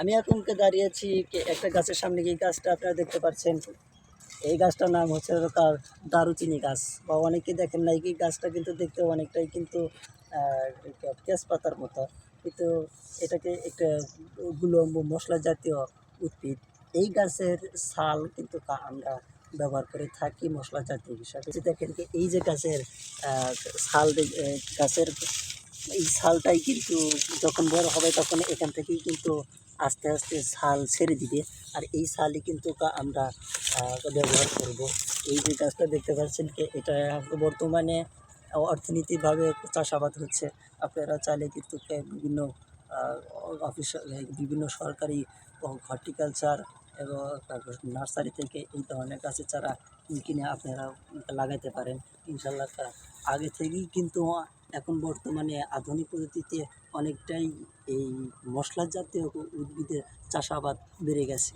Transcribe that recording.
আমি এখনকে দাঁড়িয়েছি একটা গাছের সামনে এই গাছটা আপনারা দেখতে পাচ্ছেন। এই গাছটার নাম হচ্ছে কার দারুচিনি গাছ বা অনেকে দেখেন না এই গাছটা কিন্তু দেখতে অনেকটাই কিন্তু তেজপাতার মতো। কিন্তু এটাকে একটা গুলো মশলা জাতীয় উদ্ভিদ। এই গাছের ছাল কিন্তু আমরা ব্যবহার করে থাকি মশলা জাতীয় হিসাবে। দেখেন এই যে গাছের ছাল গাছের এই ছালটাই কিন্তু যখন বড় হবে তখন এখান থেকেই কিন্তু আস্তে আস্তে ছাল ছেড়ে দিবে। আর এই ছালই কিন্তু আমরা ব্যবহার করব। এই যে গাছটা দেখতে পাচ্ছেন এটা বর্তমানে অর্থনীতিভাবে চাষাবাদ হচ্ছে। আপনারা চাইলে কিন্তু বিভিন্ন অফিস, বিভিন্ন সরকারি হর্টিকালচার এবং তারপর নার্সারি থেকে এই ধরনের গাছের চারা কিনে আপনারা লাগাতে পারেন। ইনশাল্লাহ আগে থেকেই কিন্তু এখন বর্তমানে আধুনিক পদ্ধতিতে অনেকটাই এই মশলা জাতীয় উদ্ভিদের চাষাবাদ বেড়ে গেছে।